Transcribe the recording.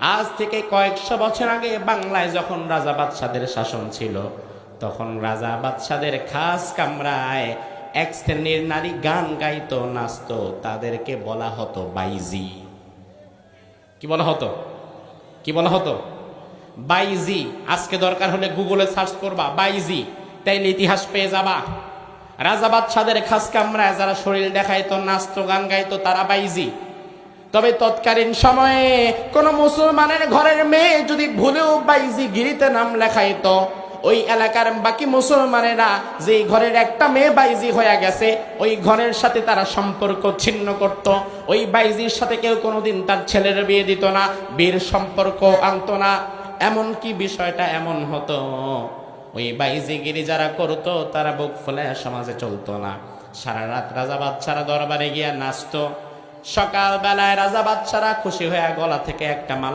আজ থেকে কয়েকশো বছর আগে বাংলায় যখন রাজা বাদশাদের শাসন ছিল, তখন রাজা বাদশাদের খাস কামরায় এক শ্রেণির নারী গান গাইত, নাচতো, তাদেরকে বলা হতো বাইজি। কি বলা হতো? কি বলা হতো? বাইজি, আজকে দরকার হলে গুগলে সার্চ করবা, বাইজি, তাইলে ইতিহাস পেয়ে যাবা। রাজা বাদশাদের খাস কামরায় যারা শরীর দেখাইতো, নাচতো, গান গাইতো, তারা বাইজি। তবে তৎকালীন সময়ে কোন মুসলমানের ঘরের মেয়ে যদি ভুলেও বাইজি গিরিতে নাম লেখাইতো, ওই এলাকার বাকি মুসলমানেরা যে ঘরের একটা মেয়ে বাইজি হয়ে গেছে, ওই ঘরের সাথে তারা সম্পর্ক ছিন্ন করত। ওই বাইজির সাথে কেউ কোনোদিন তার ছেলের বিয়ে দিত না বীর সম্পর্ক আনত না। এমন কি বিষয়টা এমন হতো, ওই বাইজিগিরি যারা করতো, তারা বুক ফুলে সমাজে চলতো না। সারা রাত রাজা বাচ্চারা দরবারে গিয়া নাচতো। সকাল বেলায় রাজা বাচ্চারা খুশি হয়ে গলা থেকে একটা মালা